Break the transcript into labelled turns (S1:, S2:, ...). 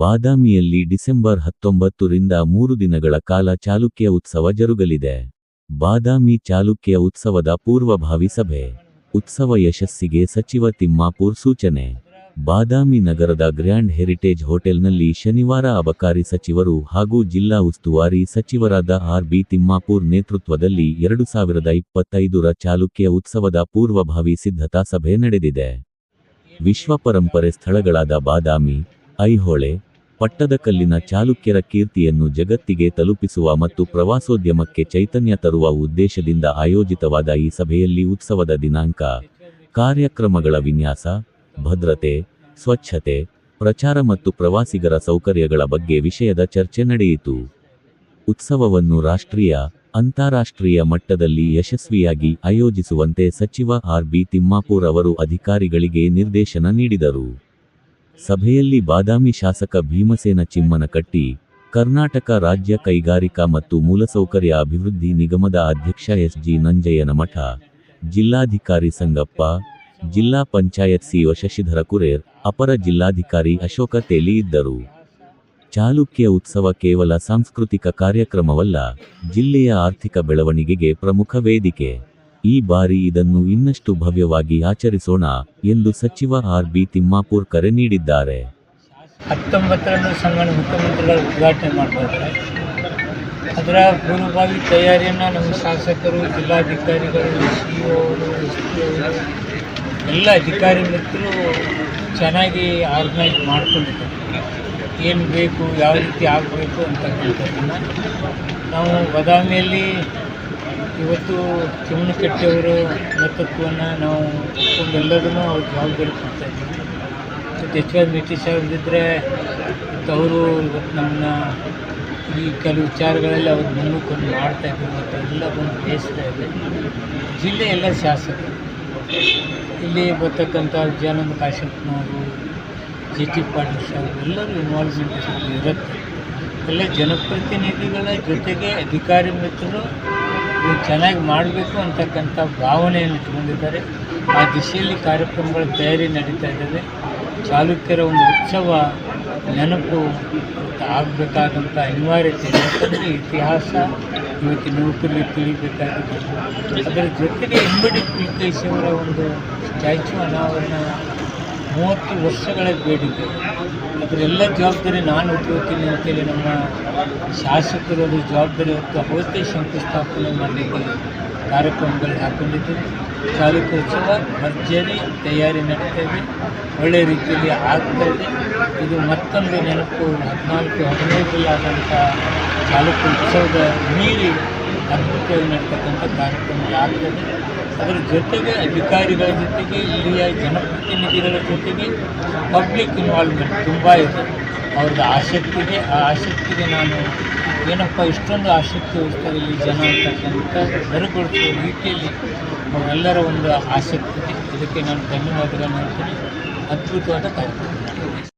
S1: ಬಾದಾಮಿಯಲ್ಲಿ ಡಿಸೆಂಬರ್ ಹತ್ತೊಂಬತ್ತು ರಿಂದ ಮೂರು ದಿನಗಳ ಕಾಲ ಚಾಲುಕ್ಯ ಉತ್ಸವ ಜರುಗಲಿದೆ. ಬಾದಾಮಿ ಚಾಲುಕ್ಯ ಉತ್ಸವದ ಪೂರ್ವಭಾವಿ ಸಭೆ. ಉತ್ಸವ ಯಶಸ್ಸಿಗೆ ಸಚಿವ ತಿಮ್ಮಾಪುರ್ ಸೂಚನೆ. ಬಾದಾಮಿ ನಗರದ ಗ್ರ್ಯಾಂಡ್ ಹೆರಿಟೇಜ್ ಹೋಟೆಲ್ನಲ್ಲಿ ಶನಿವಾರ ಅಬಕಾರಿ ಸಚಿವರು ಹಾಗೂ ಜಿಲ್ಲಾ ಉಸ್ತುವಾರಿ ಸಚಿವರಾದ ಆರ್ ಬಿ ತಿಮ್ಮಾಪೂರ್ ನೇತೃತ್ವದಲ್ಲಿ ಎರಡು ಸಾವಿರದ ಇಪ್ಪತ್ತೈದರ ಚಾಲುಕ್ಯ ಉತ್ಸವದ ಪೂರ್ವಭಾವಿ ಸಿದ್ಧತಾ ಸಭೆ ನಡೆದಿದೆ. ವಿಶ್ವ ಪರಂಪರೆ ಸ್ಥಳಗಳಾದ ಬಾದಾಮಿ, ಐಹೊಳೆ ಪಟ್ಟದಕಲ್ಲಿನ ಚಾಲುಕ್ಯರ ಕೀರ್ತಿಯನ್ನು ಜಗತ್ತಿಗೆ ತಲುಪಿಸುವ ಮತ್ತು ಪ್ರವಾಸೋದ್ಯಮಕ್ಕೆ ಚೈತನ್ಯ ತರುವ ಉದ್ದೇಶದಿಂದ ಆಯೋಜಿತವಾದ ಈ ಸಭೆಯಲ್ಲಿ ಉತ್ಸವದ ದಿನಾಂಕ, ಕಾರ್ಯಕ್ರಮಗಳ ವಿನ್ಯಾಸ, ಭದ್ರತೆ, ಸ್ವಚ್ಛತೆ, ಪ್ರಚಾರ ಮತ್ತು ಪ್ರವಾಸಿಗರ ಸೌಕರ್ಯಗಳ ಬಗ್ಗೆ ವಿಷಯದ ಚರ್ಚೆ ನಡೆಯಿತು. ಉತ್ಸವವನ್ನು ರಾಷ್ಟ್ರೀಯ, ಅಂತಾರಾಷ್ಟ್ರೀಯ ಮಟ್ಟದಲ್ಲಿ ಯಶಸ್ವಿಯಾಗಿ ಆಯೋಜಿಸುವಂತೆ ಸಚಿವ ಆರ್ ಬಿ ತಿಮ್ಮಾಪೂರ್ ಅವರು ಅಧಿಕಾರಿಗಳಿಗೆ ನಿರ್ದೇಶನ ನೀಡಿದರು. ಸಭೆಯಲ್ಲಿ ಬಾದಾಮಿ ಶಾಸಕ ಭೀಮಸೇನ ಚಿಮ್ಮನಕಟ್ಟಿ ಕರ್ನಾಟಕ ರಾಜ್ಯ ಕೈಗಾರಿಕಾ ಮತ್ತು ಮೂಲಸೌಕರ್ಯ ಅಭಿವೃದ್ಧಿ ನಿಗಮದ ಅಧ್ಯಕ್ಷ ಎಸ್ ಜಿ ನಂಜಯ್ಯನಮಠ ಜಿಲ್ಲಾಧಿಕಾರಿ ಸಂಗಪ್ಪ, ಜಿಲ್ಲಾ ಪಂಚಾಯತ್ ಸಿಒ ಶಶಿಧರ ಕುರೇರ್, ಅಪರ ಜಿಲ್ಲಾಧಿಕಾರಿ ಅಶೋಕ ತೇಲಿ ಇದ್ದರು. ಚಾಲುಕ್ಯ ಉತ್ಸವ ಕೇವಲ ಸಾಂಸ್ಕೃತಿಕ ಕಾರ್ಯಕ್ರಮವಲ್ಲ, ಜಿಲ್ಲೆಯ ಆರ್ಥಿಕ ಬೆಳವಣಿಗೆಗೆ ಪ್ರಮುಖ ವೇದಿಕೆ. ಈ ಬಾರಿ ಇದನ್ನು ಇನ್ನಷ್ಟು ಭವ್ಯವಾಗಿ ಆಚರಿಸೋಣ ಎಂದು ಸಚಿವ ಆರ್ ಬಿ ತಿಮ್ಮಾಪುರ್ ಕರೆ ನೀಡಿದ್ದಾರೆ.
S2: ಹತ್ತೊಂಬತ್ತರಂದು ಸನ್ಮಾನ್ಯ ಮುಖ್ಯಮಂತ್ರಿಗಳ ಉದ್ಘಾಟನೆ ಮಾಡಿದ್ದಾರೆ ಅದರ ಪೂರ್ವಭಾವಿ ತಯಾರಿಯನ್ನು ನಮ್ಮ ಶಾಸಕರು, ಜಿಲ್ಲಾಧಿಕಾರಿಗಳು, ಸಿ ಎಸ್ ಪಿ ಅವರು ಎಲ್ಲ ಅಧಿಕಾರಿ ಮಿತ್ರರು ಚೆನ್ನಾಗಿ ಆರ್ಗನೈಸ್ ಮಾಡ್ಕೊಂಡಿದ್ದಾರೆ. ಏನು ಬೇಕು, ಯಾವ ರೀತಿ ಆಗಬೇಕು ಅಂತಕ್ಕಂಥದ್ದನ್ನು ನಾವು ಬಾದಾಮಿಯಲ್ಲಿ ಇವತ್ತು ಚಿಮ್ಮನಕಟ್ಟೆಯವರ ನೇತೃತ್ವವನ್ನು ನಾವು ಒಪ್ಕೊಂಡು ಎಲ್ಲದನ್ನೂ ಅವ್ರ ಜವಾಬ್ದಾರಿ ಕೊಡ್ತಾ ಇದ್ದೀವಿ. ಮತ್ತು ಎಚ್ ವೈ ಸಾಹೇಬ್ರಿದ್ದರೆ ಮತ್ತು ಅವರು ಇವತ್ತು ನಮ್ಮನ್ನ ಈ ಕೆಲವು ವಿಚಾರಗಳಲ್ಲಿ ಅವ್ರು ಮುನ್ನುಗ್ಕೊಂಡು ಮಾಡ್ತಾ ಇದ್ದಾರೆ ಮತ್ತು ಎಲ್ಲ ಬಂದು ಬೇಯಿಸ್ತಾ ಇದೆ ಜಿಲ್ಲೆ ಎಲ್ಲ ಶಾಸಕರು ಇಲ್ಲಿ ಬರ್ತಕ್ಕಂಥ ವಿಜಯಾನಂದ ಕಾಶಪ್ಪನವರು ಜಿ ಟಿ ಪಾಟೀಲ್ ಸಾಹೇಬ್ ಎಲ್ಲರೂ ಇನ್ವಾಲ್ವ್ಮೆಂಟ್ ಇರುತ್ತೆ. ಎಲ್ಲ ಜನಪ್ರತಿನಿಧಿಗಳ ಜೊತೆಗೆ ಅಧಿಕಾರಿ ಮಿತ್ರರು ಇವು ಚೆನ್ನಾಗಿ ಮಾಡಬೇಕು ಅಂತಕ್ಕಂಥ ಭಾವನೆಯನ್ನು ಇಟ್ಕೊಂಡಿದ್ದಾರೆ. ಆ ದಿಶೆಯಲ್ಲಿ ಕಾರ್ಯಕ್ರಮಗಳ ತಯಾರಿ ನಡೀತಾ ಇದ್ದಾವೆ. ಚಾಲುಕ್ಯರ ಒಂದು ಉತ್ಸವ ನೆನಪು ಆಗಬೇಕಾದಂಥ ಅನಿವಾರ್ಯತೆ ಇದೆ. ಯಾಕಂದರೆ ಇತಿಹಾಸ ಇವತ್ತಿನ ಯುವಕರಿಗೆ ತಿಳಿಬೇಕಾಗಿದೆ ಅದರ ಜೊತೆಗೆ ಇಮ್ಮಡಿ ಪುಲಿಕೇಶಿಯವರ ಒಂದು ಸ್ಟ್ಯಾಚ್ಯೂ ಅನಾವರಣ ಮೂವತ್ತು ವರ್ಷಗಳ ಬೇಡಿಕೆ ಅದರೆಲ್ಲ ಜವಾಬ್ದಾರಿ ನಾನು ಉದ್ಯೋಗ್ತೀನಿ ಅಂತೇಳಿ ನಮ್ಮ ಶಾಸಕರು ಅದು ಜವಾಬ್ದಾರಿ ಹೊತ್ತು ಅವತ್ತೇ ಶಂಕುಸ್ಥಾಪನೆ ಮಾಡಲಿಕ್ಕೆ ಕಾರ್ಯಕ್ರಮಗಳು ಹಾಕೊಂಡಿದ್ದೀವಿ ಚಾಲುಕ್ಯ ಉತ್ಸವ, ಭರ್ಜರಿ ತಯಾರಿ ನಡೀತಾ ಇದೆ ಒಳ್ಳೆಯ ರೀತಿಯಲ್ಲಿ ಆಗ್ತಾ ಇದೆ ಇದು ಮತ್ತೊಂದು ನೆನಪು, ಹದಿನಾಲ್ಕು ಹದಿನೈದರಲ್ಲಿ ಆದಂಥ ಚಾಲುಕ್ಯ ಉತ್ಸವದ ಮೀರಿ ಅದ್ಭುತವಾಗಿ ಕಾರ್ಯಕ್ರಮ ಯಾವುದಿಲ್ಲ ಅದರ ಜೊತೆಗೆ ಅಧಿಕಾರಿಗಳ ಜೊತೆಗೆ, ಇಲ್ಲಿಯ ಜನಪ್ರತಿನಿಧಿಗಳ ಜೊತೆಗೆ ಪಬ್ಲಿಕ್ ಇನ್ವಾಲ್ವ್ಮೆಂಟ್ ತುಂಬ ಇದೆ. ಅವ್ರದ್ದು ಆಸಕ್ತಿಗೆ ಆ ಆಸಕ್ತಿಗೆ ನಾನು ಏನಪ್ಪ, ಇಷ್ಟೊಂದು ಆಸಕ್ತಿ ವಹಿಸ್ತಾರೆ ಇಲ್ಲಿ ಜನ ಅಂತಕ್ಕಂಥ ಬೆರಗೊಳಿಸುವ ರೀತಿಯಲ್ಲಿ ಅವರೆಲ್ಲರ ಒಂದು ಆಸಕ್ತಿ ಇದೆ. ಇದಕ್ಕೆ ನಾನು ಧನ್ಯವಾದಗಳನ್ನು ಹೇಳ್ತೀನಿ. ಅದ್ಭುತವಾದ ಕಾರ್ಯಕ್ರಮ.